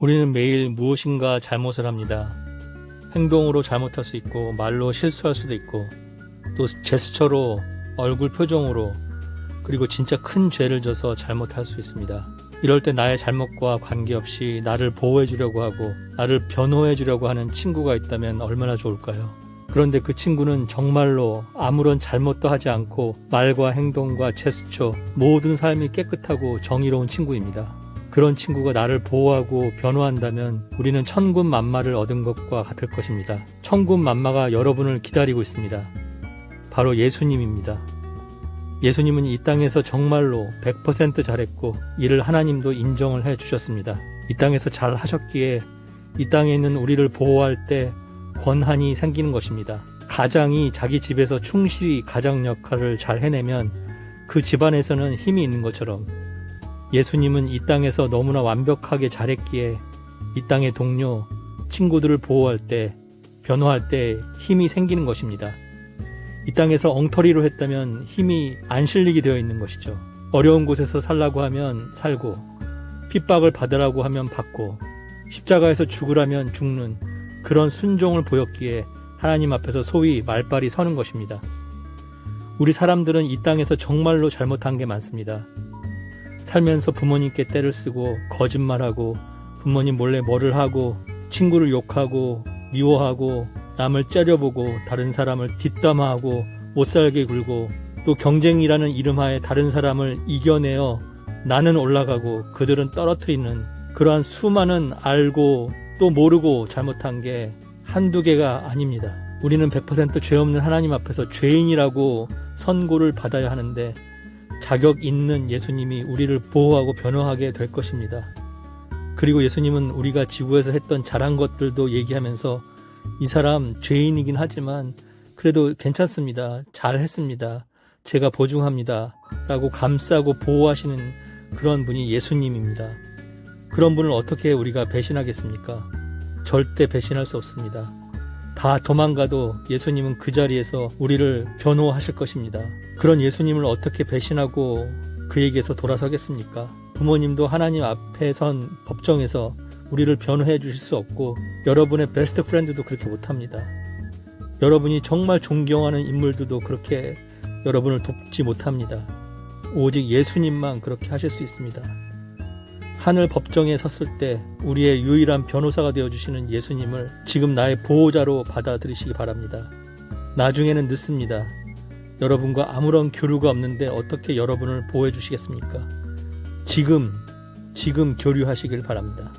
우리는 매일 무엇인가 잘못을 합니다. 행동으로 잘못할 수 있고, 말로 실수할 수도 있고, 또 제스처로, 얼굴 표정으로, 그리고 진짜 큰 죄를 져서 잘못할 수 있습니다. 이럴 때 나의 잘못과 관계없이 나를 보호해 주려고 하고, 나를 변호해 주려고 하는 친구가 있다면 얼마나 좋을까요? 그런데 그 친구는 정말로 아무런 잘못도 하지 않고 말과 행동과 제스처 모든 삶이 깨끗하고 정의로운 친구입니다. 그런 친구가 나를 보호하고 변호한다면 우리는 천군 만마를 얻은 것과 같을 것입니다. 천군 만마가 여러분을 기다리고 있습니다. 바로 예수님입니다. 예수님은 이 땅에서 정말로 100% 잘했고 이를 하나님도 인정을 해 주셨습니다. 이 땅에서 잘 하셨기에 이 땅에 있는 우리를 보호할 때 권한이 생기는 것입니다. 가장이 자기 집에서 충실히 가장 역할을 잘 해내면 그 집안에서는 힘이 있는 것처럼 예수님은 이 땅에서 너무나 완벽하게 잘했기에 이 땅의 동료, 친구들을 보호할 때, 변호할 때 힘이 생기는 것입니다. 이 땅에서 엉터리로 했다면 힘이 안 실리게 되어 있는 것이죠. 어려운 곳에서 살라고 하면 살고, 핍박을 받으라고 하면 받고, 십자가에서 죽으라면 죽는 그런 순종을 보였기에 하나님 앞에서 소위 말빨이 서는 것입니다. 우리 사람들은 이 땅에서 정말로 잘못한 게 많습니다. 살면서 부모님께 때를 쓰고 거짓말하고 부모님 몰래 뭐를 하고 친구를 욕하고 미워하고 남을 째려보고 다른 사람을 뒷담화하고 못살게 굴고 또 경쟁이라는 이름하에 다른 사람을 이겨내어 나는 올라가고 그들은 떨어뜨리는 그러한 수많은 알고 또 모르고 잘못한 게 한두 개가 아닙니다. 우리는 100%죄 없는 하나님 앞에서 죄인이라고 선고를 받아야 하는데 자격 있는 예수님이 우리를 보호하고 변호하게 될 것입니다. 그리고 예수님은 우리가 지구에서 했던 잘한 것들도 얘기하면서 이 사람 죄인이긴 하지만 그래도 괜찮습니다. 잘 했습니다. 제가 보증합니다. 라고 감싸고 보호하시는 그런 분이 예수님입니다. 그런 분을 어떻게 우리가 배신하겠습니까? 절대 배신할 수 없습니다. 다 도망가도 예수님은 그 자리에서 우리를 변호하실 것입니다. 그런 예수님을 어떻게 배신하고 그에게서 돌아서겠습니까? 부모님도 하나님 앞에 선 법정에서 우리를 변호해 주실 수 없고 여러분의 베스트 프렌드도 그렇게 못합니다. 여러분이 정말 존경하는 인물들도 그렇게 여러분을 돕지 못합니다. 오직 예수님만 그렇게 하실 수 있습니다. 하늘 법정에 섰을 때 우리의 유일한 변호사가 되어 주시는 예수님을 지금 나의 보호자로 받아들이시기 바랍니다. 나중에는 늦습니다. 여러분과 아무런 교류가 없는데 어떻게 여러분을 보호해 주시겠습니까? 지금, 지금 교류하시길 바랍니다.